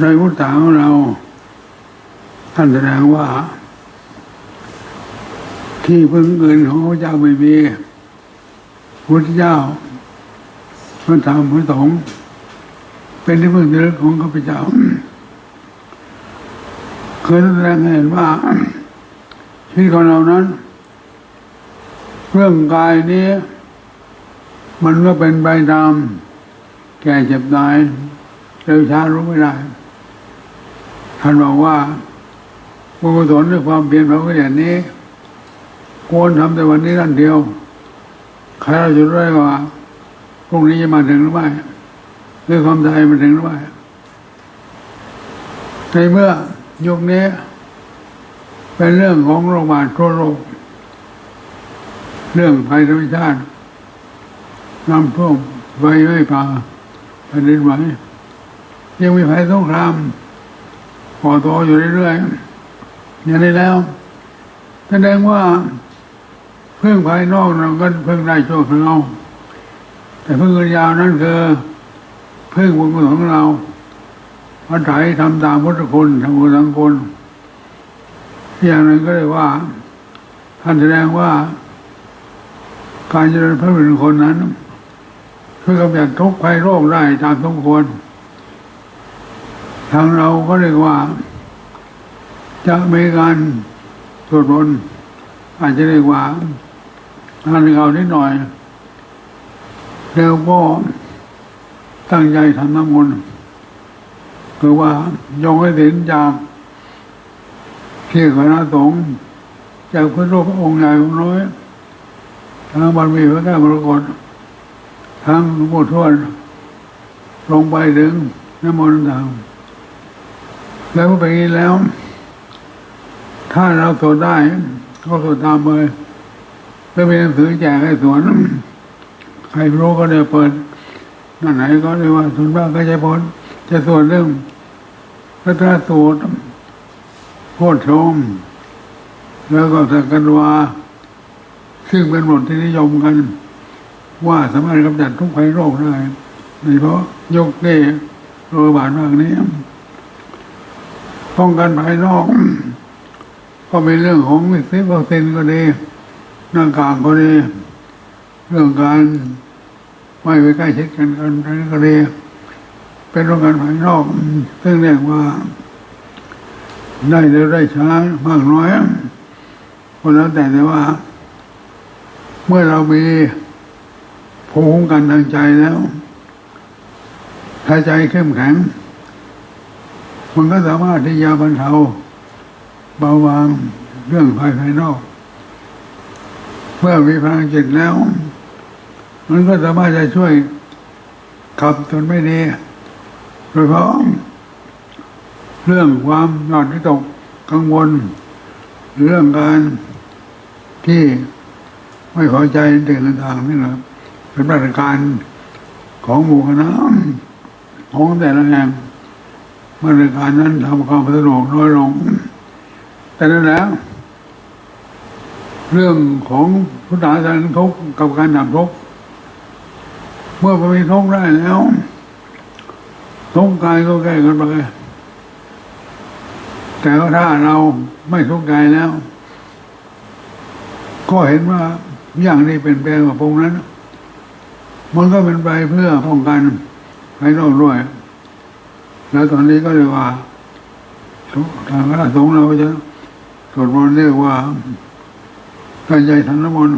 โดยพุทธาของเราท่านแสดงว่า ที่พึ่งอื่นของพระเจ้าไม่มีพุทธเจ้าพระธรรมพระสงฆ์เป็นที่พึ่งที่ระลึกของข้าพเจ้า เคยแสดงเห็นว่าชีวิตของเรานั้น เรื่องกายนี้ มันก็เป็นไปตามแก่เจ็บตายเร็วช้ารู้ไม่ได้ ท่านบอกว่าบุญกุศลด้วยความเพียรเราก็อย่างนี้ ควรทำแต่วันนี้นั่นเดียวใครเราจะรู้ได้ว่าพรุ่งนี้จะมาถึงหรือไม่หรือความตายมาถึงหรือไม่ในเมื่อยุคนี้เป็นเรื่องของโรคบาดทั่วโลก เรื่องภัยธรรมชาติน้ำท่วมไฟไหม้ป่าแผ่นดินไหวยังมีภัยสงคราม ก่อตัวอยู่เรื่อยๆอย่างนี้แล้วแสดงว่าเพื่องภายนอกเราก็เพิ่งได้โชั่วครา แต่เพิ่งยาวนั้นคือเพิ่งบุญของเราวัดไถทำตามพุทธคุณทำบุญสังคุณอย่างนั้นก็เลยว่าท่านแสดงว่าการเจริญพระเป็นคนนั้นช่วยกำจัดทุกข์ภัยโรคได้ตามสมควร ทางเราก็เรียกว่า จะมีการสวดมนต์อาจจะเรียกว่าทานเอานิดหน่อย แล้วก็ตั้งใจทำน้ำมนต์คือว่ายองให้เห็นจากที่คณะสงฆ์จากพระรูปองค์ใหญ่องค์น้อยทางบารมีพระแก้วมรกตทางหลวงปู่ทวดลงไปถึงน้ำมนต์ต่าง แล้วก็ไปนี้แล้ว ถ้าเราสวดได้ ก็สวดตามเลยแล้วมีหนังสือแจกให้สวน ใครรู้ก็ได้เปิดนั่นไหนก็เรียกว่าส่วนมากก็จะพ้นจะสวดเรื่องพระธาตุสูตรโพชม แล้วก็สักกันวา ซึ่งเป็นบทที่นิยมกัน ว่าสามารถกำจัดทุกภัยโรคได้โดยเฉพาะยกเก้โรคระบาดมากนี้้องกันภายนอก ก็เป็นเรื่องของวิสิวัคซีนก็ดีหน้ากากก็ดีเรื่องการไม่ไปใกล้ชิดกันกันนั้นก็ดีเป็นเรื่องการภายนอกซึ่งเรียกว่า ได้เร็วได้ช้ามากน้อยก็แล้วแต่แต่ว่า เมื่อเรามีภูมิคุ้มกันทางใจแล้วถ้าใจเข้มแข็ง มันก็สามารถที่จะบรรเทาเบาบางเรื่องภายภายนอก เมื่อมีพลังจิตแล้ว มันก็สามารถจะช่วยขับจนไม่ดีโดยเฉพาะเรื่องความนอนที่ตกกังวล เรื่องการที่ไม่พอใจเรื่องต่างๆนี่แหละเป็นมาตรการของหมู่คณะของแต่ละแห่ง มาตรการนั้นทำความสะดวกน้อยลง แต่นั้นแล้ว เรื่องของพุทธาสนาทุกกับการดับทุกเมื่อมีทุกได้แล้วทุกกายก็แก้กันไปแต่ว่าถ้าเราไม่ทุกข์กายแล้ว ก็เห็นว่าอย่างนี้เป็นแปลงกับพวกนั้น มันก็เป็นไปเพื่อป้องกันภายนอกด้วย แล้วตอนนี้ก็เลยว่าทางคณะสงฆ์เราจะสวดมนต์เรียกว่าตั้งใจทำนมนต์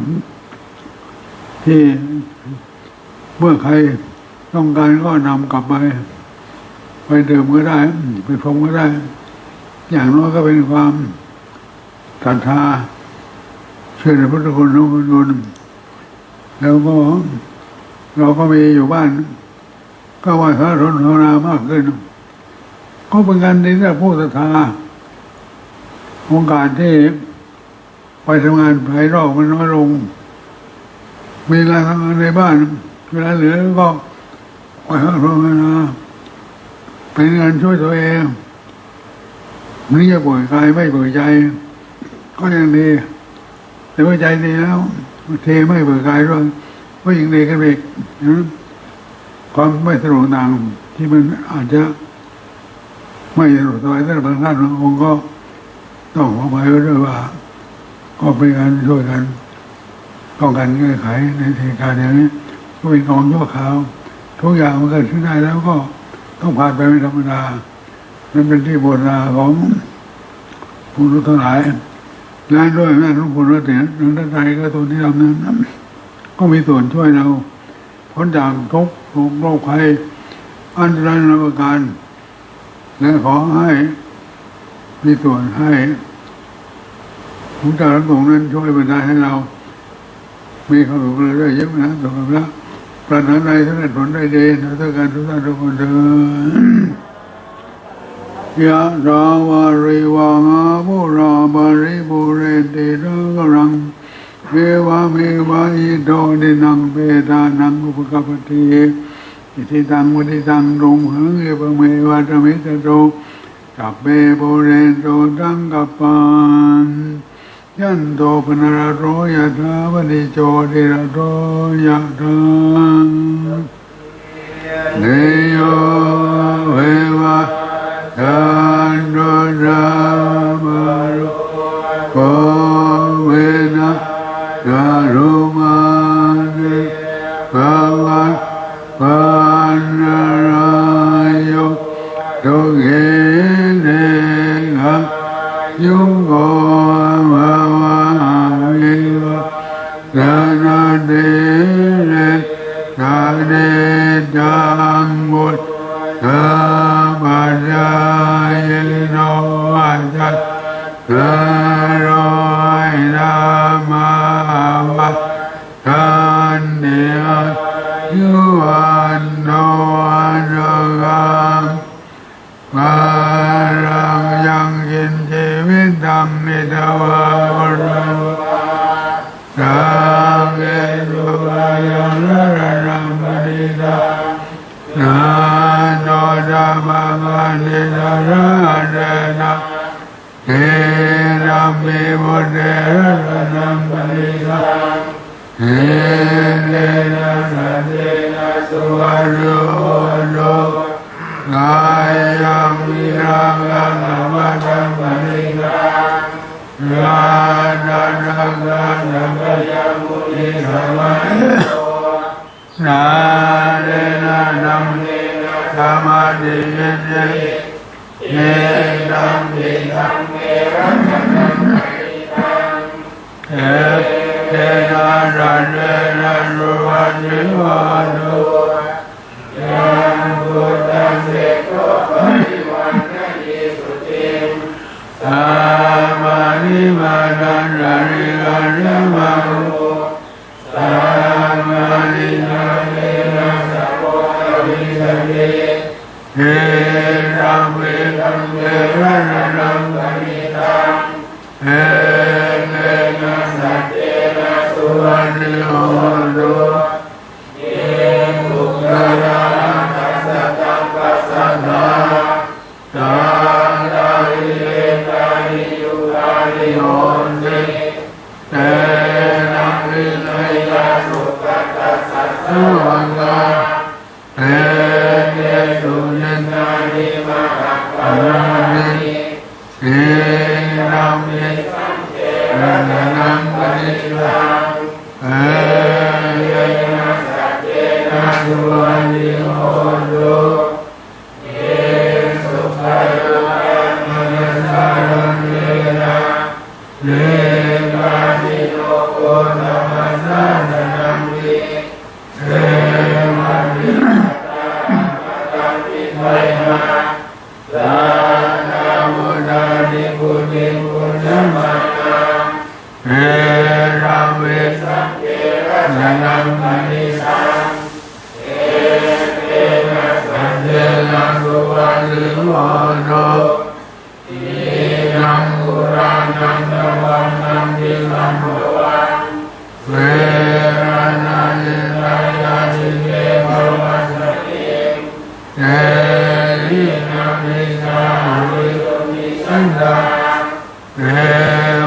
ที่เมื่อใครต้องการก็นำกลับไป ไปดื่มก็ได้ ไปพรมก็ได้ อย่างน้อยก็เป็นความศรัทธาเชื่อในพุทธคุณทุกคนแล้วก็เราก็มีอยู่บ้าน ก็ไหว่าพระทนภาวนามากขึ้น ก็เป็นการที่จะผู้ศรัทธาโอกาสที่ไปทำงานภายนอกมันน้อยลง มีเวลาทำงานในบ้าน เวลาเหลือก็ไปหาพระภานเป็นงานช่วยตัวเองนี่จะป่วยกายไม่ป่วยใจ ก็ยังดี แต่ว่าใจดีแล้ว เทไม่เบื่อกายด้วยก็ยังดีกันไปอีกนะความไม่สะดวกต่างที่มันอาจจะ ไม่สะดวกสบายท่านบางท่านบางองค์ก็ต้องขอไปด้วยว่า ก็เป็นการช่วยกันป้องกันแก้ไขในเหตุการณ์อย่างนี้ก็เป็นกองชั่วคราวทุกอย่างมันเกิดขึ้นได้แล้วก็ต้องผ่านไปเป็นธรรมดานั่นเป็นที่โบราของผู้รู้ทั้งหลายและด้วยแม่ทุกคนว่าแต่หนึ่งท่านใดก็ตัวที่ทำนั้นก็มีส่วนช่วยเราพ้นจากทุกข์โรคโรคภัยอันตรายนาประการ และขอให้มีส่วนให้ผู้เจ้าทั้งสองนั้นช่วยบรรดาให้เรา มีความสุขเลยได้เยอะนะสุขภาพปรารถนาใดสำเร็จผลได้ดีนะทุกการทุกท่านทุกคนเถิดยะราวาริวาหาปุราบาริบุเรติระกรังเมวะเมวะอิโตดินังเปตานังอุปกปปติ อิทิตังวติตังรงหังเอปเมวะตะเมตโตจับเปโปเรนโตตังกัปปันยันโตปนรโรยะธาวนิโจติระโรยะธาเนโยเววะทันโดรามารุโกเวนะกา นนะระเดนะสุวรรณโนกายยังวิรังกังวัฏมณิกังรานานานานานายังมุนิสมัยนาเรนะนัมเนนะธรรมะดิเยเยเยนัมเนนัมเมรัตนัมมิตังเอ เตนะระเนนะรุวันิวานุ รานังตวังนังทิลังตวังเวรนาเยรายานิเกภวัสติเตหินามิสาวิตุมิสันดาเท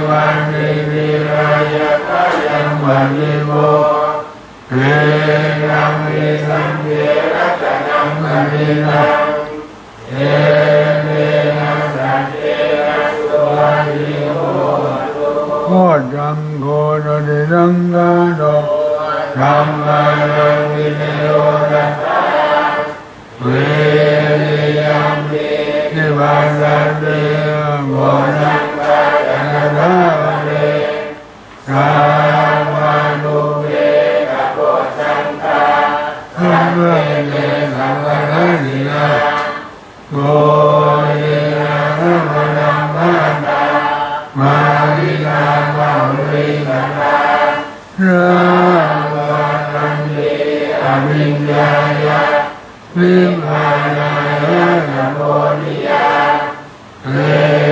วันนิวิรายะกายังวันนิโมเทนังมิสังเกรัตนังมินังเท ติสังฆาโตธรรมะวินโยนะเวริยมปินิบาสเตโมนะนะนะเรสามานุเวกัปโปสังฆาธรรมะเนสังฆะนิยาโกามาวิลาราวังเยอวิญญาญาวิมานายานโมนิยาเร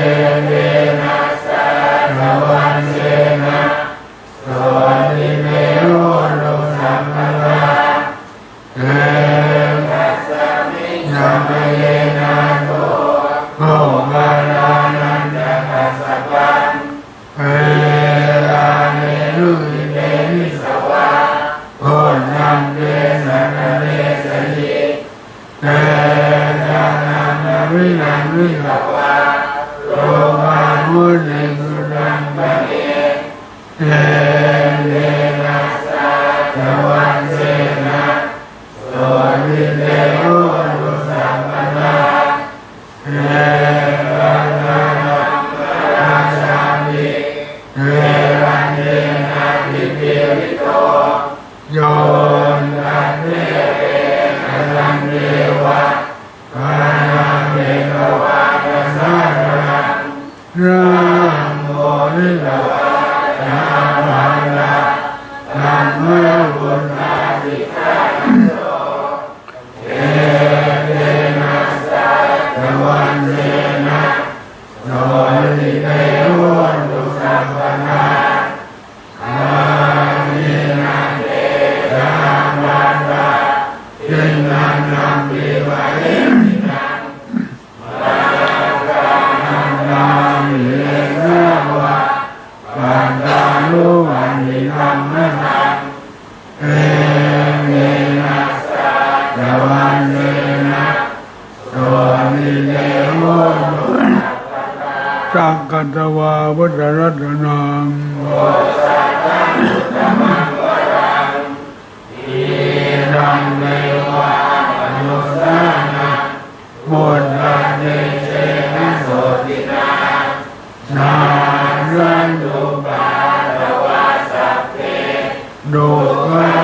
නම් වේවායි. โมทันเตเชนะโสตินานารันตุปาตวะสัพเพดุขะ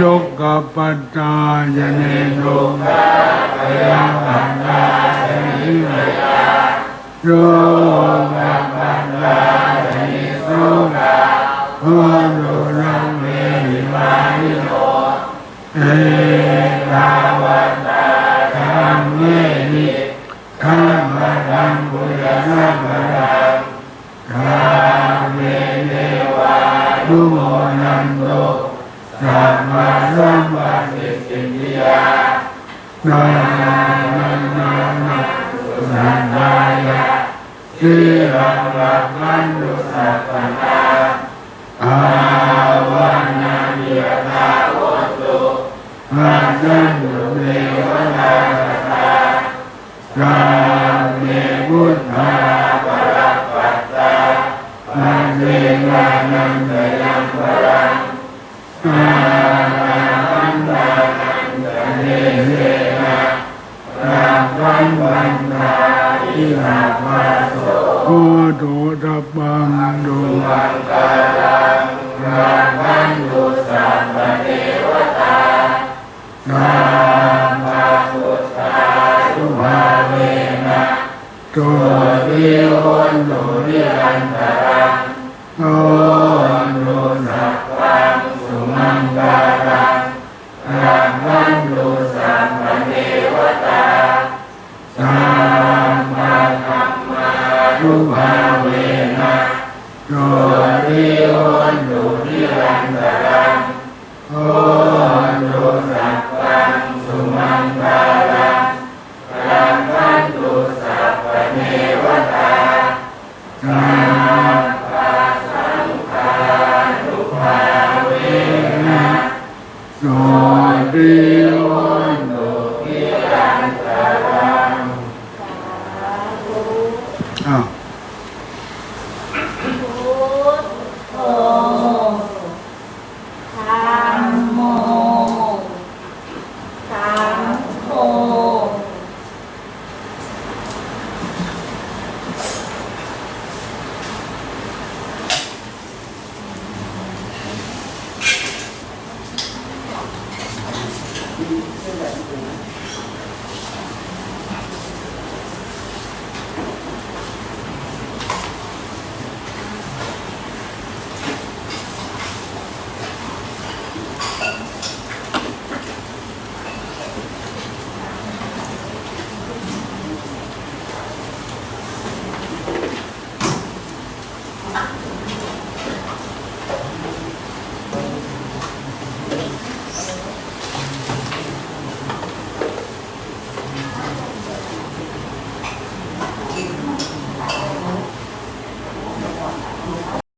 โลกปัจจายเนโลกาปยังปัญญาสนิยาโลกปัญญาสนิโสกาโอโลนังเวริมานิโนเอตาวันตาธรรมเมนิธรรมรังบุญนาบรังธรรมเมเนวานุโม สัมมาสัมปันติสิทธิยานานานานาสันตายะสิรังรักขันตุสัพพนาอาวานามิยตาโอตุมาจันตุเมวนาตาราเมบุตตาปรัปปัตตามาเตวานันเต Oh.